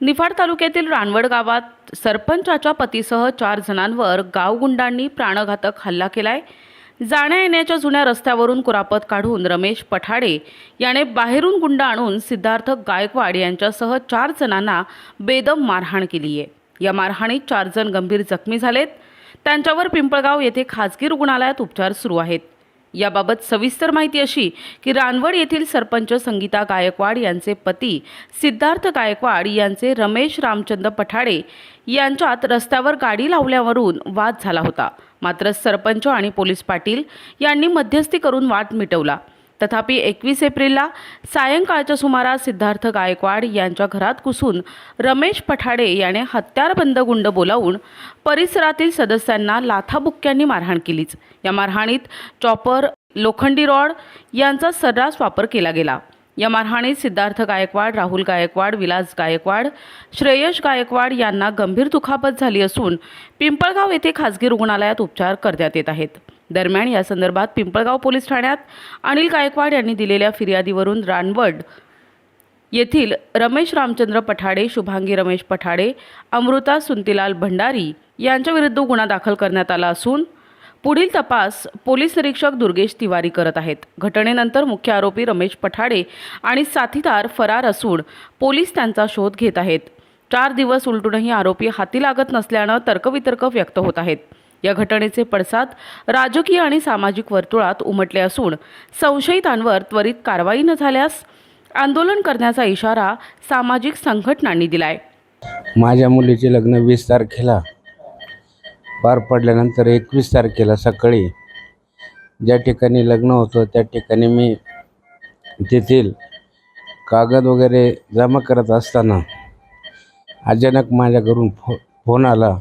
निफाड तालुक्यातील रानवड गावात सरपंचाच्या पतीसह चार जणांवर गावगुंडांनी प्राणघातक हल्ला केलाय. जाण्या येण्याच्या जुन्या रस्त्यावरून कुरापत काढून रमेश पठाडे याने बाहेरून गुंड आणून सिद्धार्थ गायकवाड यांच्यासह चार जणांना बेदम मारहाण केली आहे या मारहाणीत चार जण गंभीर जखमी झालेत. त्यांच्यावर पिंपळगाव येथे खाजगी रुग्णालयात उपचार सुरू आहेत. याबाबत सविस्तर माहिती अशी की रानवड येथील सरपंच संगीता गायकवाड यांचे पती सिद्धार्थ गायकवाड यांचे रमेश रामचंद्र पठाडे यांच्यात रस्त्यावर गाडी लावल्यावरून वाद झाला होता. मात्र सरपंच आणि पोलीस पाटील यांनी मध्यस्थी करून वाद मिटवला. तथापि एकवीस एप्रिलला सायंकाळच्या सुमारास सिद्धार्थ गायकवाड यांच्या घरात घुसून रमेश पठाडे याने हत्यारबंद गुंड बोलावून परिसरातील सदस्यांना लाथाबुक्क्यांनी मारहाण केलीच. या मारहाणीत चॉपर लोखंडी रॉड यांचा सर्रास वापर केला गेला. या मारहाणीत सिद्धार्थ गायकवाड राहुल गायकवाड विलास गायकवाड श्रेयश गायकवाड यांना गंभीर दुखापत झाली असून पिंपळगाव येथे खासगी रुग्णालयात उपचार करण्यात येत आहेत. दरम्यान या संदर्भात पिंपळगाव पोलीस ठाण्यात अनिल गायकवाड यांनी दिलेल्या फिर्यादीवरून रानवड येथील रमेश रामचंद्र पठाडे शुभांगी रमेश पठाडे अमृता सुंतीलाल भंडारी यांच्याविरुद्ध गुन्हा दाखल करण्यात आला असून पुढील तपास पोलीस निरीक्षक दुर्गेश तिवारी करत आहेत. घटनेनंतर मुख्य आरोपी रमेश पठाडे आणि साथीदार फरार असून पोलीस त्यांचा शोध घेत आहेत. चार दिवस उलटूनही आरोपी हाती लागत नसल्यानं तर्कवितर्क व्यक्त होत आहेत. या घटनेचे पडसाद राजकीय आणि सामाजिक वर्तुळात उमटले असून संशयितांवर त्वरित कारवाई न झाल्यास आंदोलन करण्याचा इशारा सामाजिक संघटनांनी दिलाय. माझ्या मुलीचे लग्न वीस तारखेला पार पडल्यानंतर एकवीस तारखेला सकाळी ज्या ठिकाणी लग्न होतं त्या ठिकाणी मी तेथील कागद वगैरे जमा करत असताना अचानक माझ्या घरून फो फोन आला.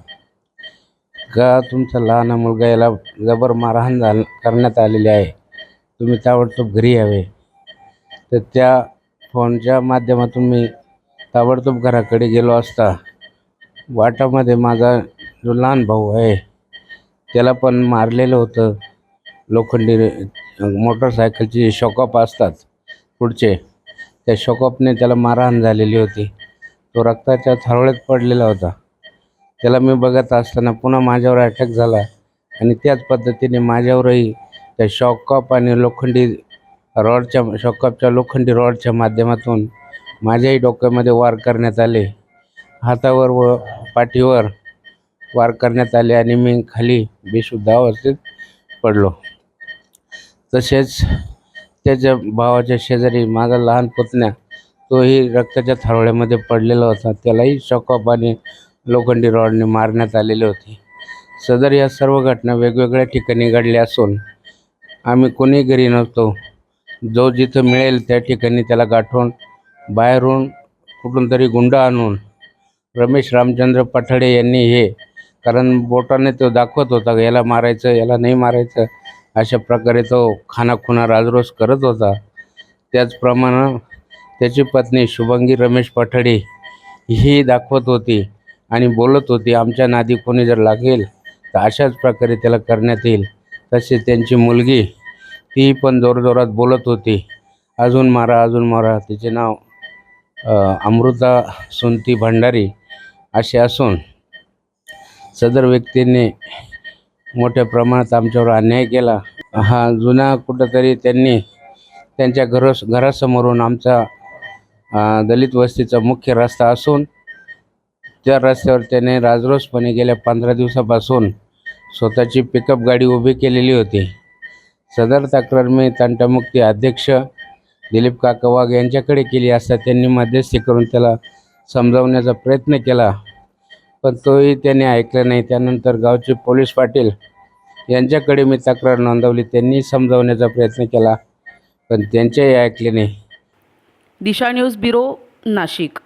का तुमचा लहान मुलगा याला जबर मारहाण झाल करण्यात आलेली आहे? तुम्ही ताबडतोब घरी यावे. तर त्या फोनच्या माध्यमातून मी ताबडतोब घराकडे गेलो असता वाटामध्ये माझा जो लहान भाऊ आहे त्याला पण मारलेलं होतं. लोखंडी मोटरसायकलची शॉकअप असतात पुढचे. त्या शॉकअपने त्याला मारहाण झालेली होती. तो रक्ताच्या थारोळ्यात पडलेला होता. त्याला मी बघत असताना पुन्हा माझ्यावर अटॅक झाला. आणि त्याच पद्धतीने माझ्यावरही त्या शॉकअप आणि लोखंडी रॉडच्या शॉकअपच्या लोखंडी रॉडच्या माध्यमातून माझ्याही डोक्यामध्ये वार करण्यात आले. हातावर व पाठीवर वार करण्यात आले आणि मी खाली बेशुद्ध अवस्थेत पडलो. तसेच त्याच्या भावाच्या शेजारी माझा लहान पुतण्या तोही रक्ताच्या थारोळ्यामध्ये पडलेला होता. त्यालाही शॉकअप आणि लोखंडी रॉडने मारण्यात आलेले होते. सदर या सर्व घटना वेगवेगळ्या ठिकाणी घडल्या असून आम्ही कोणी घरी नव्हतो. जो जिथं मिळेल त्या ठिकाणी त्याला गाठून बाहेरून कुठून तरी गुंड आणून रमेश रामचंद्र पठाडे यांनी हे कारण बोटाने तो दाखवत होता याला मारायचं याला नाही मारायचं अशा प्रकारे तो खानाखुना राजरोस करत होता. त्याचप्रमाणे त्याची पत्नी शुभंगी रमेश पठाडे ही दाखवत होती. आणि बोलत होती आमच्या नादी कोणी जर लागेल तर अशाच प्रकारे त्याला करण्यात येईल. तसेच त्यांची मुलगी ती पण जोरजोरात बोलत होती. अजून मारा अजून मारा तिचे नाव अमृता सुंती भंडारी असे असून सदर व्यक्तींनी मोठ्या प्रमाणात आमच्यावर अन्याय केला. हा जुना कुठंतरी त्यांनी त्यांच्या घर घरासमोरून आमचा दलित वस्तीचा मुख्य रस्ता असून त्या रस्त्यावर त्याने राजरोसपणे गेल्या पंधरा दिवसापासून स्वतःची पिकअप गाडी उभी केलेली होती. सदर तक्रार मी तंटामुक्ती अध्यक्ष दिलीप काका वाघ यांच्याकडे केली असता त्यांनी मध्यस्थी करून त्याला समजावण्याचा प्रयत्न केला. पण तोही त्याने ऐकलं नाही. त्यानंतर गावचे पोलीस पाटील यांच्याकडे मी तक्रार नोंदवली. त्यांनी समजावण्याचा प्रयत्न केला पण त्यांचेही ऐकले नाही. Disha news bureau Nashik.